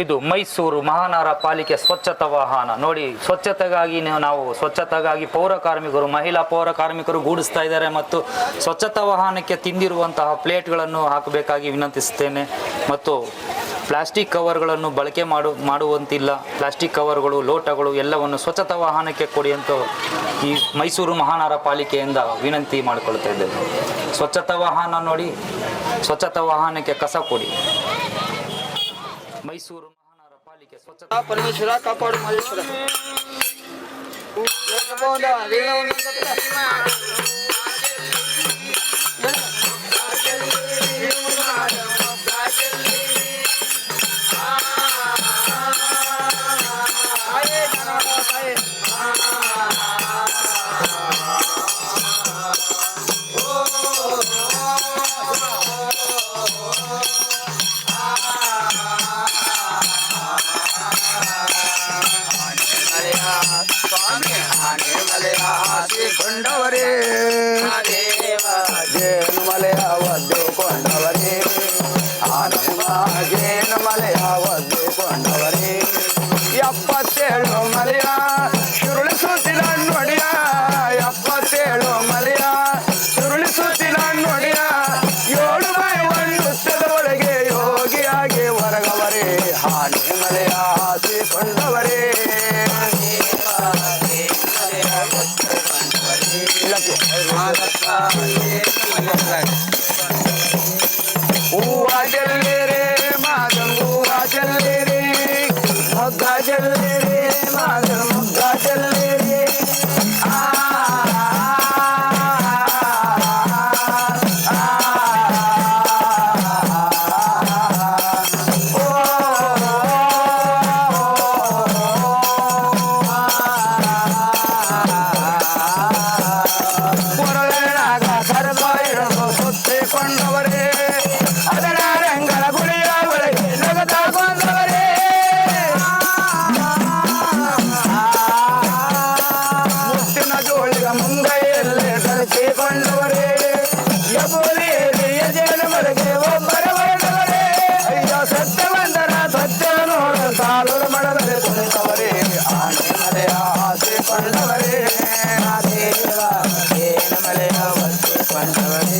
ಇದು ಮೈಸೂರು ಮಹಾನಗರ ಪಾಲಿಕೆ ಸ್ವಚ್ಛತಾ ವಾಹನ. ನೋಡಿ, ಸ್ವಚ್ಛತೆಗಾಗಿ ನಾವು ಸ್ವಚ್ಛತೆಗಾಗಿ ಪೌರ ಕಾರ್ಮಿಕರು, ಮಹಿಳಾ ಪೌರ ಕಾರ್ಮಿಕರು ಗೂಡಿಸ್ತಾ ಇದ್ದಾರೆ ಮತ್ತು ಸ್ವಚ್ಛತಾ ವಾಹನಕ್ಕೆ ತಿಂದಿರುವಂತಹ ಪ್ಲೇಟ್ಗಳನ್ನು ಹಾಕಬೇಕಾಗಿ ವಿನಂತಿಸುತ್ತೇನೆ. ಮತ್ತು ಪ್ಲಾಸ್ಟಿಕ್ ಕವರ್ಗಳನ್ನು ಬಳಕೆ ಮಾಡು, ಮಾಡುವಂತಿಲ್ಲ. ಪ್ಲಾಸ್ಟಿಕ್ ಕವರ್ಗಳು, ಲೋಟಗಳು ಎಲ್ಲವನ್ನು ಸ್ವಚ್ಛತಾ ವಾಹನಕ್ಕೆ ಕೊಡಿ ಅಂತ ಈ ಮೈಸೂರು ಮಹಾನಗರ ಪಾಲಿಕೆಯಿಂದ ವಿನಂತಿ ಮಾಡಿಕೊಳ್ತಾ ಇದ್ದೇವೆ ಸ್ವಚ್ಛತಾ ವಾಹನ ನೋಡಿ, ಸ್ವಚ್ಛತಾ ವಾಹನಕ್ಕೆ ಕಸ ಕೊಡಿ. ಮೈಸೂರು ಮಹಾನಗರ ಪಾಲಿಕೆ ಸ್ವಚ್ಛತಾ ಪರಮೇಶ್ವರ ಕಾಪಾಡು ಮಹೇಶ್ವರ Yeah. Bye.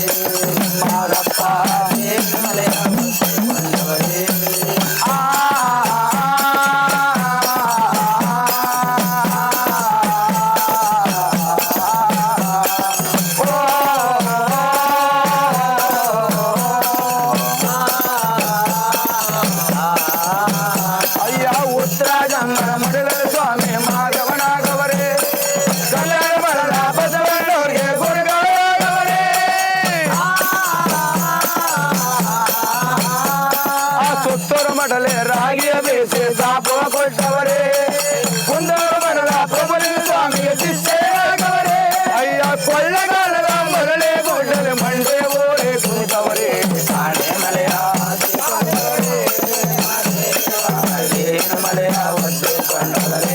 Gracias.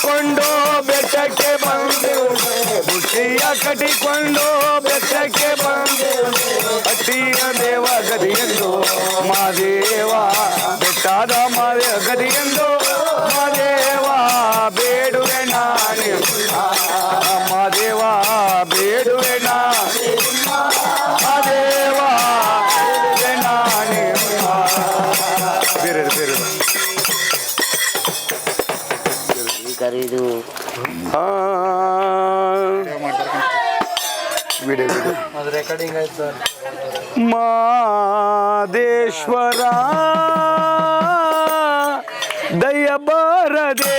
ಕಟ್ಟಿಕೊಂಡು ಬೆಟ್ಟಕ್ಕೆ ಬಂದು. ಬುಟ್ಟಿಯ ಕಟ್ಟಿಕೊಂಡು ವಿಡಿಯೋ ರೆಕಾರ್ಡಿಂಗ್ ಆಯ್ತು ಮಾದೇಶ್ವರ ದಯಬಾರದೆ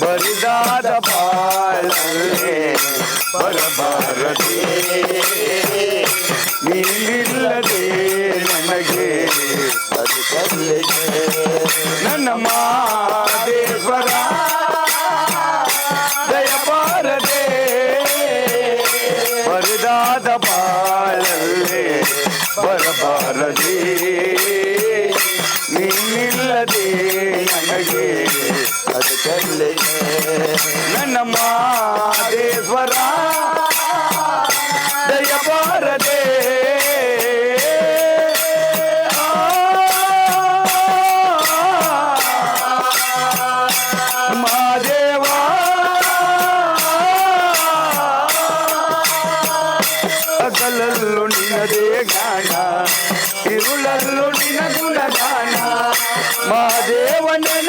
ಬರಿದಾದ ಬಾಳೇ ಬರಬಾರದೆ. అతకల్లే నన్నమాదేశ్వరా దయ భారదే పగలల్లో నిన్నదే గాన ఇరుళల్లో నిన్న గుణగాన మా దేవ నెల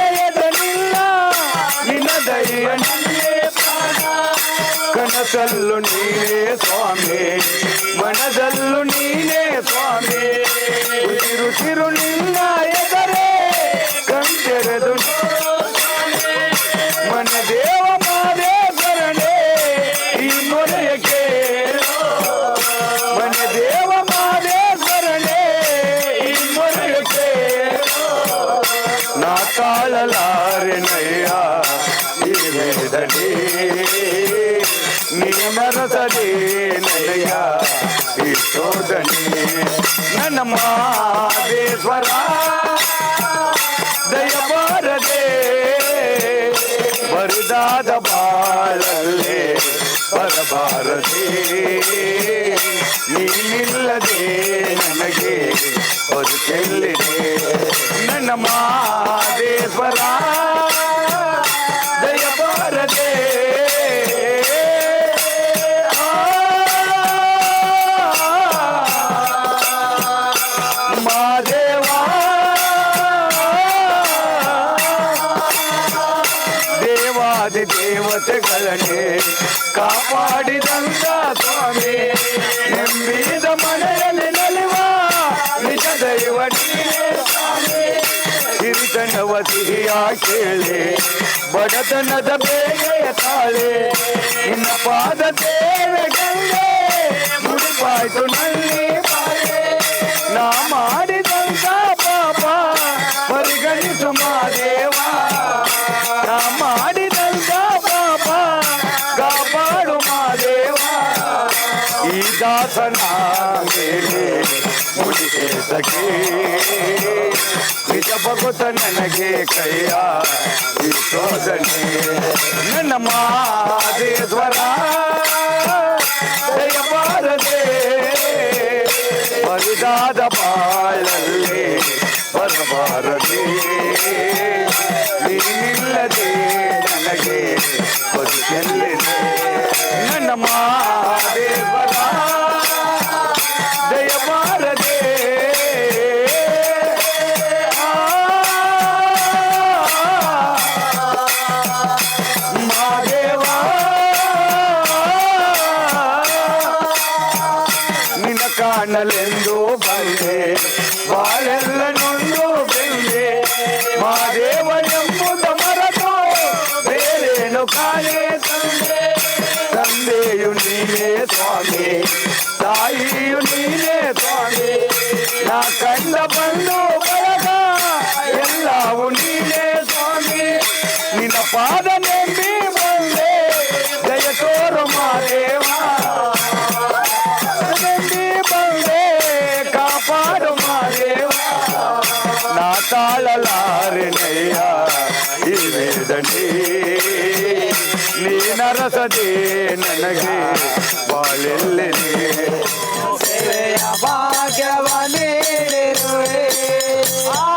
కనసల్లు నీనే స్వామి మనదల్లు నీనే స్వామి. ఉసిరు చిరు నిన్న ఎదరే కంటెరదు మన దేవ మాదేశ్వరనే ఈ మొరయకే మన దేవ మాదేశ్వరనే ఈ మొరయకే నా తాళలారెనయ్యా ವೇದನೆ ನಿಮರಸದೆ ನಯ್ಯ ಈ ಶೋಧನೆ ನನ್ನ ಮಾದೇಶ್ವರ ದಯ ಬಾರದೆ ಬರಿದಾದ ಬಾಳಲ್ಲೇ ಬರಬಾರದೆ ನೀನಿಲ್ಲದೆ ನನಗೆ ಬದುಕೆಲ್ಲಿದೆ ನನ್ನ ಮಾದೇಶ್ವರ ದೇವಾದಿ ದೇವತೆಗಳನ್ನೇ ಕಾಪಾಡಿದಂತ ಸ್ವಾಮಿ ನೆಮ್ಮಿದ ಮನೆಯಲ್ಲಿ ನಲಿವ ನಿಜ ದೈವ ನೀನೇ ಸ್ವಾಮಿ ಹಿರಿತನವ ಸಿಹಿಯ ಕೇಳಿ ಬಡತನದ ಬೇಗೆಯ ತಾಳೆ ನಿನ್ನ ಪಾದ ಸೇವೆಗಲ್ಲೇ ಮುಡಿಪಾಯ್ತು ನಲ್ಲಿ ಬಾಳೆ ನಾ ಮಾಡಿದಂತ ದಾಸನ ಮೇಲೆ ಮುಡಿಗೆ ಸಖಿ ನಿಜ ಭಗವತ ನನಗೆ ಕೈಯ ಈ ಶೋಧನೆ ನನ್ನ ಮಾದೇಶ್ವರ ದಯ ಬಾರದೆ ಬರಿದಾದ ಬಾಳಲ್ಲಿ ಬರಬಾರದೆ ನೀನಿಲ್ಲದೆ ನನಗೆ ಬದುಕೆಲ್ಲಿದೆ ನನ್ನ ಮಾದೇವರ ಮಣ್ಣಲೆಂದೋ ಬಂದೆ ಬಾಳೆಲ್ಲ ನೊಂದೋ ಬೆಂದೆ ಮಾದೇವನೆಂಬುದ ಮರದೋ ಬೇರೇನು ಕಾಲೇ ತಂದೆ ತಂದೆಯು ನೀನೇ ಸ್ವಾಮಿ ತಾಯಿಯು ನೀನೇ ಸ್ವಾಮಿ ನಾ ಕಂಡ ಬಂದು ಬರಗ ಎಲ್ಲವೂ ನೀನೇ ಸ್ವಾಮಿ ನಿನ್ನ ಪಾದನೇ Yeah. Oh.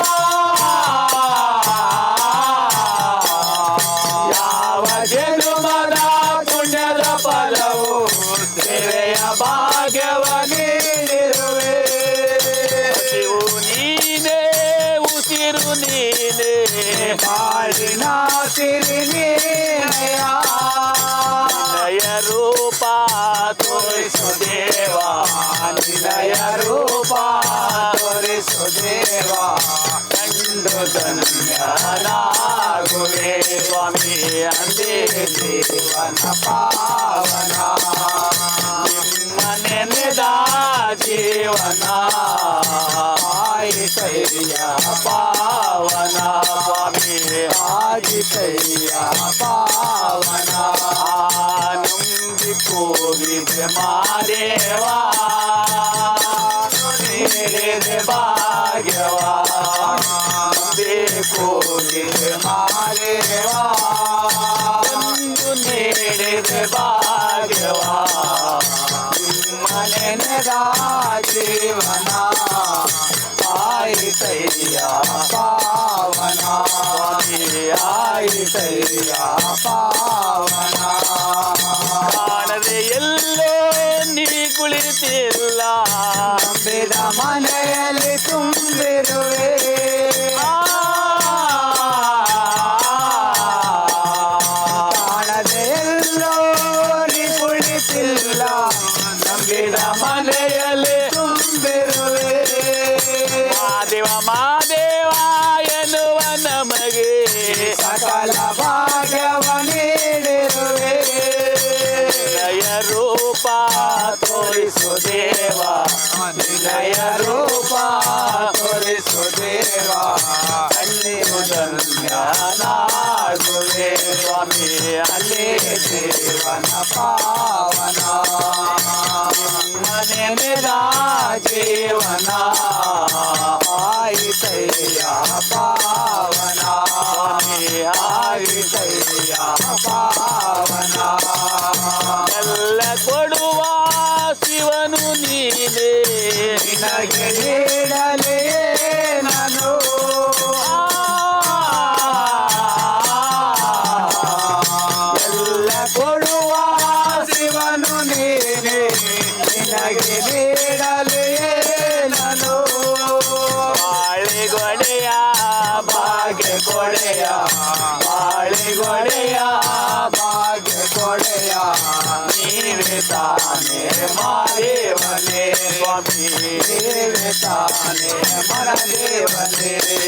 పవన పావన నిమ్మనే నిదా జీవన ఆయితయ్యా పావన స్వామి ఆజితయ్యా పావన నుండి కోవి మారేవా భాగ్యవా కోవి మారేవా നേടുക ഭാഗ്യവാജീവന ആയി തയ്യ പാവന. ആയി തയ്യ പാവന. കാണതെയല്ലേ നീ കുളിത്തില്ല മലയെ ಮಾದೇವ ಮಾದೇವ ಎನ್ನುವ ನಮಗೆ ಸಕಲ ಭಾಗ್ಯವ ನೀಡಿರುವೆ. ನಯ ರೂಪ ತೋರಿಸು ದೇವ. ನಿಲಯ ರೂಪ ತೋರಿಸು ದೇವ. ಅಲ್ಲಿ ಧನ್ಯನಾಗುವೆ ಸ್ವಾಮಿ, ಅಲ್ಲಿ ದೇವನ ಪಾವನ. ಮನೆ ಜೀವನ તાને મારા દેવને